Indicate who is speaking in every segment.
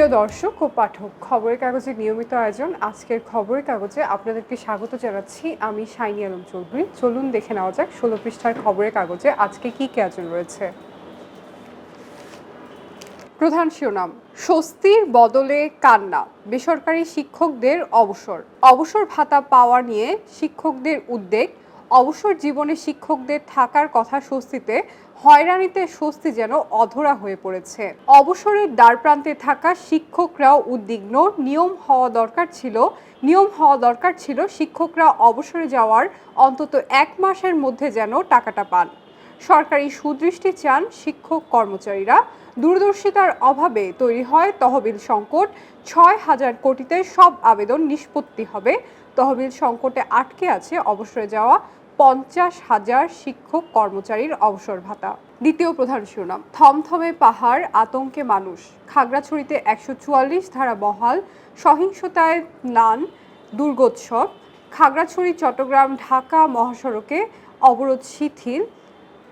Speaker 1: প্রিয় দর্শক ও পাঠক, খবরের কাগজের নিয়মিত আয়োজন, আজকের খবরের কাগজে আপনাদেরকে স্বাগত জানাচ্ছি। আমি শাইনি আলম চৌধুরী। চলুন দেখে নেওয়া যাক ষোলো পৃষ্ঠার খবরের কাগজে আজকে কি কি আয়োজন রয়েছে। প্রধান শিরোনাম, স্বস্তির বদলে কান্না, বেসরকারি শিক্ষকদের অবসর। অবসর ভাতা পাওয়া নিয়ে শিক্ষকদের উদ্বেগ অবসর জীবনে শিক্ষকদের থাকার কথা স্বস্তিতে হয়রানিতে স্বস্তি যেন অধরা হয়ে পড়েছে। অবসরের দ্বারপ্রান্তে থাকা শিক্ষকরাও উদ্বিগ্ন। নিয়ম হওয়া দরকার ছিল, নিয়ম হওয়া দরকার ছিল শিক্ষকরা অবসরে যাওয়ার অন্তত এক মাসের মধ্যে যেন টাকাটা পান। সরকারি সুদৃষ্টি চান শিক্ষক কর্মচারীরা। দূরদর্শিতার অভাবে তৈরি হয় তহবিল সংকট। ছয় হাজার কোটিতে সব আবেদন নিষ্পত্তি হবে। তহবিল সংকটে আটকে আছে, অবসরে যাওয়া পঞ্চাশ হাজার শিক্ষক কর্মচারীর অবসর ভাতা। দ্বিতীয় প্রধান শিরোনাম, থমথমে পাহাড়, আতঙ্কে মানুষ। খাগড়াছড়িতে একশো চুয়াল্লিশ ধারা বহাল, সহিংসতায় নান দুর্গোৎসব। খাগড়াছড়ি, চট্টগ্রাম, ঢাকা মহাসড়কে অবরোধ শিথিল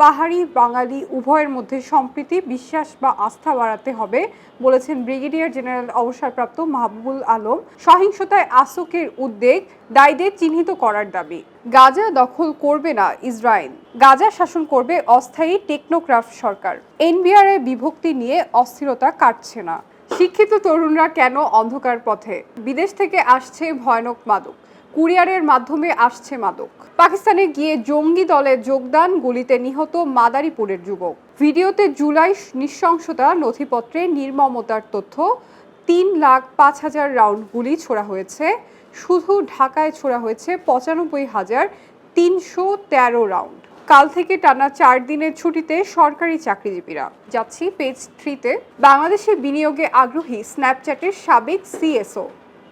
Speaker 1: পাহাড়ি বাঙালি উভয়ের মধ্যে সম্প্রীতি, বিশ্বাস বা আস্থা বাড়াতে হবে, বলেছেন ব্রিগেডিয়ার জেনারেল অবসরপ্রাপ্ত মাহবুবুল আলম। সহিংসতায় আসকের উদ্বেগ দায়ীদের চিহ্নিত করার দাবি। গাজা দখল করবে না ইসরায়েল। গাজা শাসন করবে অস্থায়ী টেকনোক্রাফট সরকার। এনবিআর বিভক্তি নিয়ে অস্থিরতা কাটছে না। শিক্ষিত তরুণরা কেন অন্ধকার পথে? বিদেশ থেকে আসছে ভয়ানক মাদক। কুরিয়ারের মাধ্যমে আসছে মাদক। পাকিস্তানে গিয়ে জঙ্গি দলে যোগদান গুলিতে নিহত মাদারীপুরের যুবক। ভিডিওতে জুলাই নৃশংসতা নথিপত্রে নির্মমতার তথ্য, তিন লাখ পাঁচ হাজার রাউন্ড গুলি ছোড়া হয়েছে। শুধু ঢাকায় ছোড়া হয়েছে পঁচানব্বই হাজার তিনশো তেরো রাউন্ড। কাল থেকে টানা চার দিনের ছুটিতে সরকারি চাকরিজীবীরা। যাচ্ছি পেজ থ্রিতে। বাংলাদেশে বিনিয়োগে আগ্রহী স্ন্যাপচ্যাটের সাবেক সিএসও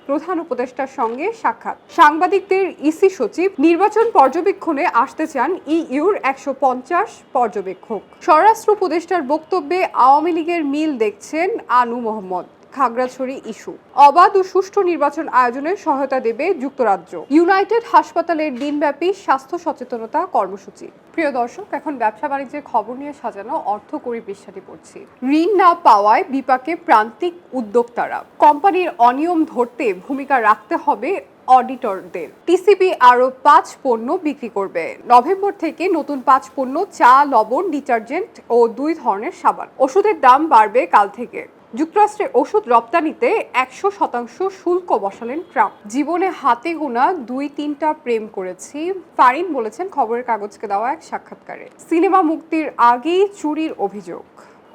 Speaker 1: প্রধান উপদেষ্টার সঙ্গে সাক্ষাৎ। সাংবাদিকদের ইসি সচিব নির্বাচন পর্যবেক্ষণে আসতে চান ইইউর একশো পঞ্চাশ পর্যবেক্ষক। স্বরাষ্ট্র উপদেষ্টার বক্তব্যে আওয়ামী লীগের মিল দেখছেন আনু মোহাম্মদ। খাগড়াছড়ি ইস্যু। অবাধ ও সুষ্ঠু নির্বাচন আয়োজনে সহায়তা দেবে যুক্তরাজ্য। ইউনাইটেড হাসপাতালের দিনব্যাপী স্বাস্থ্য সচেতনতা কর্মসূচি। প্রিয় দর্শক, এখন ব্যবসা বাণিজ্যের খবর নিয়ে সাজানো অর্থকরী পৃষ্ঠাটি পড়ছি। ঋণ না পাওয়ায় বিপাকে প্রান্তিক উদ্যোক্তারা। কোম্পানির অনিয়ম ধরতে ভূমিকা রাখতে হবে অডিটরদের। টিসিবি আরও পাঁচ পণ্য বিক্রি করবে। নভেম্বর থেকে নতুন পাঁচ পণ্য, চা, লবণ, ডিটারজেন্ট ও দুই ধরনের সাবান। ওষুধের দাম বাড়বে কাল থেকে। যুক্তরাষ্ট্রে ওষুধ রপ্তানিতে একশো শতাংশ শুল্ক বসালেন ট্রাম্প। জীবনে হাতে গোনা দুই তিনটা প্রেম করেছি, ফারিন বলেছেন খবরের কাগজকে দেওয়া এক সাক্ষাৎকারে। সিনেমা মুক্তির আগেই চুরির অভিযোগ।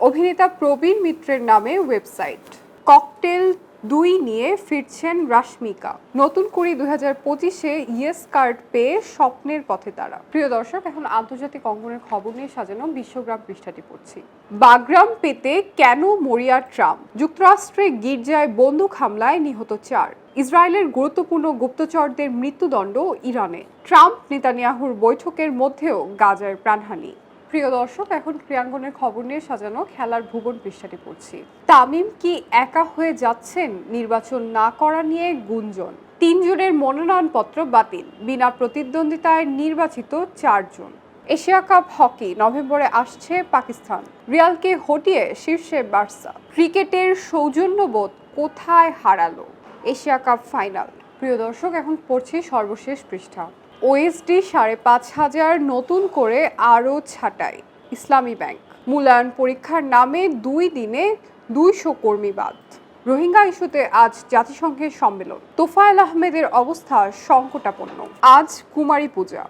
Speaker 1: অভিনেতা প্রবীণ মিত্রের নামে ওয়েবসাইট। ককটেল দুই নিয়ে ফিরছেন রাশমিকা। নতুন করে দুই হাজার পঁচিশে ইয়েস কার্ড পেয়ে স্বপ্নের পথে তারা। প্রিয় দর্শক, এখন আন্তর্জাতিক অঙ্গনের খবর নিয়ে সাজানো বিশ্বগ্রাম পৃষ্ঠাটি পড়ছি। বাগরাম পেতে কেন মরিয়া ট্রাম্প? যুক্তরাষ্ট্রে গির্জায় বন্দুক হামলায় নিহত চার। ইসরায়েলের গুরুত্বপূর্ণ গুপ্তচরদের মৃত্যুদণ্ড ইরানে। ট্রাম্প, নেতানিয়াহুর বৈঠকের মধ্যেও গাজার প্রাণহানি। প্রিয় দর্শক, এখন ক্রীড়াঙ্গনের খবর নিয়ে সাজানো খেলার ভুবন পৃষ্ঠাটি পড়ছি। তামিম কি একা হয়ে যাচ্ছেন? নির্বাচন না করা নিয়ে গুঞ্জন। তিনজনের মনোনয়নপত্র বাতিল। বিনা প্রতিদ্বন্দ্বিতায় নির্বাচিত চারজন। এশিয়া কাপ হকি নভেম্বরে আসছে পাকিস্তান। রিয়ালকে হটিয়ে শীর্ষে বার্সা। ক্রিকেটের সৌজন্যবোধ কোথায় হারালো? Asia cup final. প্রিয় দর্শক, এখন পড়ছি সর্বশেষ পৃষ্ঠা। ওএসডি সাড়ে পাঁচ হাজার নতুন করে আরও ছাটাই। ইসলামী ব্যাংক। মূল্যায়ন পরীক্ষার নামে দুই দিনে দুইশো কর্মী বাদ। রোহিঙ্গা ইস্যুতে আজ জাতিসংঘের সম্মেলন। তোফায়েল আহমেদের অবস্থা সংকটাপন্ন। আজ কুমারী পূজা।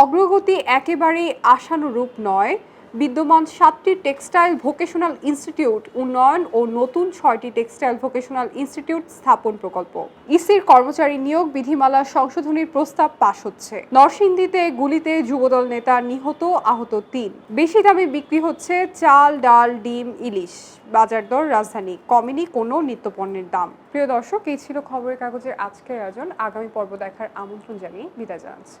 Speaker 1: অগ্রগতি একেবারেই আশানুরূপ নয় বিদ্যমান সাতটি টেক্সটাইল ভোকেশনাল ইনস্টিটিউট, উন্নয়ন ও নতুন ছয়টি টেক্সটাইল ভোকেশনাল ইনস্টিটিউট স্থাপন প্রকল্প। ইসির কর্মচারী নিয়োগ বিধিমালা সংশোধনীর প্রস্তাব পাশ হচ্ছে। নরসিংদীতে গুলিতে যুবদল নেতা নিহত, আহত তিন। বেশি দামে বিক্রি হচ্ছে চাল, ডাল, ডিম, ইলিশ। বাজার দর রাজধানী কমেনি কোনো নিত্যপণ্যের দাম। প্রিয় দর্শক, এই ছিল খবরের কাগজের আজকের আয়োজন। আগামী পর্ব দেখার আমন্ত্রণ জানিয়ে বিদায় জানাচ্ছি।